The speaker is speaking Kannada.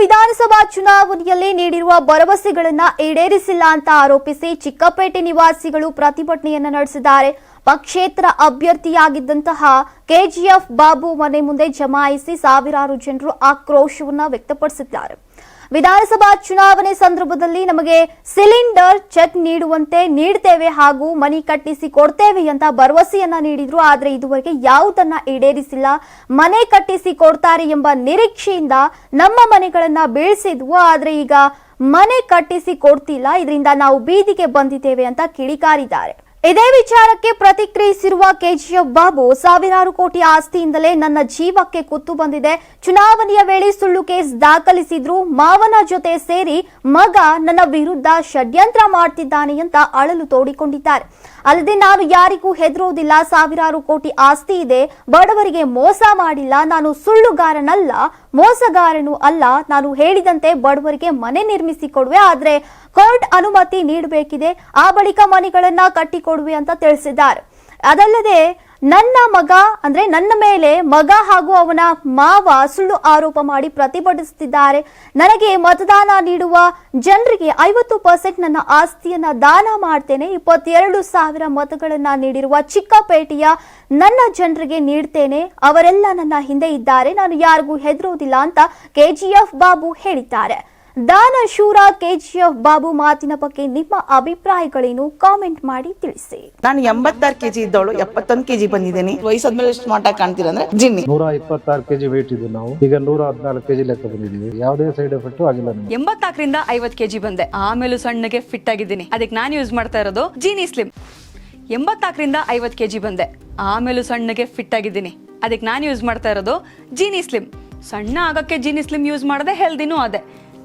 ವಿಧಾನಸಭಾ ಚುನಾವಣೆಯಲ್ಲಿ ನೀಡಿರುವ ಭರವಸೆಗಳನ್ನ ಈಡೇರಿಸಿಲ್ಲ ಅಂತ ಆರೋಪಿಸಿ ಚಿಕ್ಕಪೇಟೆ ನಿವಾಸಿಗಳು ಪ್ರತಿಭಟನೆಯನ್ನ ನಡೆಸಿದ್ದಾರೆ. ಪಕ್ಷೇತರ ಅಭ್ಯರ್ಥಿಯಾಗಿದ್ದಂತಹ ಕೆಜಿಎಫ್ ಬಾಬು ಮನೆ ಮುಂದೆ ಜಮಾಯಿಸಿ ಸಾವಿರಾರು ಜನರು ಆಕ್ರೋಶವನ್ನ ವ್ಯಕ್ತಪಡಿಸಿದ್ದಾರೆ. ವಿಧಾನಸಭಾ ಚುನಾವಣೆ ಸಂದರ್ಭದಲ್ಲಿ ನಮಗೆ ಸಿಲಿಂಡರ್ ಚೆಕ್ ನೀಡುವಂತೆ ನೀಡ್ತೇವೆ ಹಾಗೂ ಮನಿ ಕಟ್ಟಿಸಿ ಕೊಡ್ತೇವೆ ಅಂತ ಭರವಸೆಯನ್ನ ನೀಡಿದ್ರು. ಆದರೆ ಇದುವರೆಗೆ ಯಾವುದನ್ನ ಈಡೇರಿಸಿಲ್ಲ. ಮನೆ ಕಟ್ಟಿಸಿ ಕೊಡ್ತಾರೆ ಎಂಬ ನಿರೀಕ್ಷೆಯಿಂದ ನಮ್ಮ ಮನೆಗಳನ್ನ ಬೀಳಿಸಿದ್ವು. ಆದರೆ ಈಗ ಮನೆ ಕಟ್ಟಿಸಿ ಕೊಡ್ತಿಲ್ಲ. ಇದರಿಂದ ನಾವು ಬೀದಿಗೆ ಬಂದಿದ್ದೇವೆ ಅಂತ ಕಿಡಿಕಾರಿದ್ದಾರೆ. ಇದೇ ವಿಚಾರಕ್ಕೆ ಪ್ರತಿಕ್ರಿಯಿಸಿರುವ ಕೆಜಿಎಫ್ ಬಾಬು, ಸಾವಿರಾರು ಕೋಟಿ ಆಸ್ತಿಯಿಂದಲೇ ನನ್ನ ಜೀವಕ್ಕೆ ಕುತ್ತು ಬಂದಿದೆ. ಚುನಾವಣೆಯ ವೇಳೆ ಸುಳ್ಳು ಕೇಸ್ ದಾಖಲಿಸಿದ್ರು, ಮಾವನ ಜೊತೆ ಸೇರಿ ಮಗ ನನ್ನ ವಿರುದ್ಧ ಷಡ್ಯಂತ್ರ ಮಾಡ್ತಿದ್ದಾನೆ ಅಂತ ಅಳಲು ತೋಡಿಕೊಂಡಿದ್ದಾರೆ. ಅಲ್ಲದೆ ನಾನು ಯಾರಿಗೂ ಹೆದರೋದಿಲ್ಲ ಸಾವಿರಾರು ಕೋಟಿ ಆಸ್ತಿ ಇದೆ, ಬಡವರಿಗೆ ಮೋಸ ಮಾಡಿಲ್ಲ, ನಾನು ಸುಳ್ಳುಗಾರನಲ್ಲ, ಮೋಸಗಾರನು ಅಲ್ಲ, ನಾನು ಹೇಳಿದಂತೆ ಬಡವರಿಗೆ ಮನೆ ನಿರ್ಮಿಸಿ ಕೊಡುವೆ, ಆದ್ರೆ ಕೋರ್ಟ್ ಅನುಮತಿ ನೀಡಬೇಕಿದೆ, ಆ ಬಳಿಕ ಮನೆಗಳನ್ನ ಕಟ್ಟಿಕೊಡುವೆ ಅಂತ ತಿಳಿಸಿದ್ದಾರೆ. ಅದಲ್ಲದೆ ನನ್ನ ಮಗ, ಅಂದ್ರೆ ನನ್ನ ಮೇಲೆ ಮಗ ಹಾಗೂ ಅವನ ಮಾವ ಸುಳ್ಳು ಆರೋಪ ಮಾಡಿ ಪ್ರತಿಭಟಿಸುತ್ತಿದ್ದಾರೆ. ನನಗೆ ಮತದಾನ ನೀಡುವ ಜನರಿಗೆ ಐವತ್ತು ಪರ್ಸೆಂಟ್ ನನ್ನ ಆಸ್ತಿಯನ್ನ ದಾನ ಮಾಡ್ತೇನೆ, ಇಪ್ಪತ್ತೆರಡು ಸಾವಿರ ಮತಗಳನ್ನ ನೀಡಿರುವ ಚಿಕ್ಕಪೇಟೆಯ ನನ್ನ ಜನರಿಗೆ ನೀಡ್ತೇನೆ, ಅವರೆಲ್ಲ ನನ್ನ ಹಿಂದೆ ಇದ್ದಾರೆ, ನಾನು ಯಾರಿಗೂ ಹೆದರೋದಿಲ್ಲ ಅಂತ ಕೆಜಿಎಫ್ ಬಾಬು ಹೇಳಿದ್ದಾರೆ. ದಾನ ಶೂರ ಕೆಜಿಎಫ್ ಬಾಬು ಮಾತಿನ ಬಗ್ಗೆ ನಿಮ್ಮ ಅಭಿಪ್ರಾಯಗಳೇನು? ಕಾಮೆಂಟ್ ಮಾಡಿ ತಿಳಿಸಿ. ನಾನು ಎಂಬತ್ತಾರು ಕೆಜಿ ಇದ್ದವಳು ಎಪ್ಪತ್ತೊಂದು ಕೆಜಿ ಬಂದಿದ್ದೀನಿ. ವಯಸ್ಸಾದ್ಮೇಲೆ ಸ್ಮಾರ್ಟ್ ಆಗಿ ಕಾಣ್ತೀರ ಅಂದ್ರೆ ಜಿನ್ನಿ. ನೂರ ಇಪ್ಪತ್ತಾರು ಕೆಜಿ ವೇಟ್ ಇದ್ದು ನಾವು. ಈಗ ನೂರ ಹದಿನಾಲ್ಕು ಕೆಜಿ ಲೆಕ್ಕ ಬಂದಿದ್ದೀವಿ. ಯಾವುದೇ ಸೈಡ್ ಎಫೆಕ್ಟ್ ಆಗಿಲ್ಲ ಎಂಬತ್ತಾಕರಿಂದ ಐವತ್ತು ಐವತ್ ಕೆಜಿ ಬಂದೆ. ಆಮೇಲೂ ಸಣ್ಣಗೆ ಫಿಟ್ ಆಗಿದ್ದೀನಿ. ಅದಕ್ಕೆ ನಾನು ಯೂಸ್ ಮಾಡ್ತಾ ಇರೋದು ಜೀನಿ ಸ್ಲಿಮ್ ಎಂಬತ್ತಾಕರಿಂದ ಐವತ್ ಕೆಜಿ ಬಂದೆ. ಆಮೇಲೂ ಸಣ್ಣಗೆ ಫಿಟ್ ಆಗಿದ್ದೀನಿ. ಅದಕ್ಕೆ ನಾನು ಯೂಸ್ ಮಾಡ್ತಾ ಇರೋದು ಜೀನಿ ಸ್ಲಿಮ್ ಸಣ್ಣ ಆಗಕ್ಕೆ ಜೀನಿ ಸ್ಲಿಮ್ ಯೂಸ್ ಮಾಡದೆ ಹೆಲ್ದಿನೂ ಅದೇ.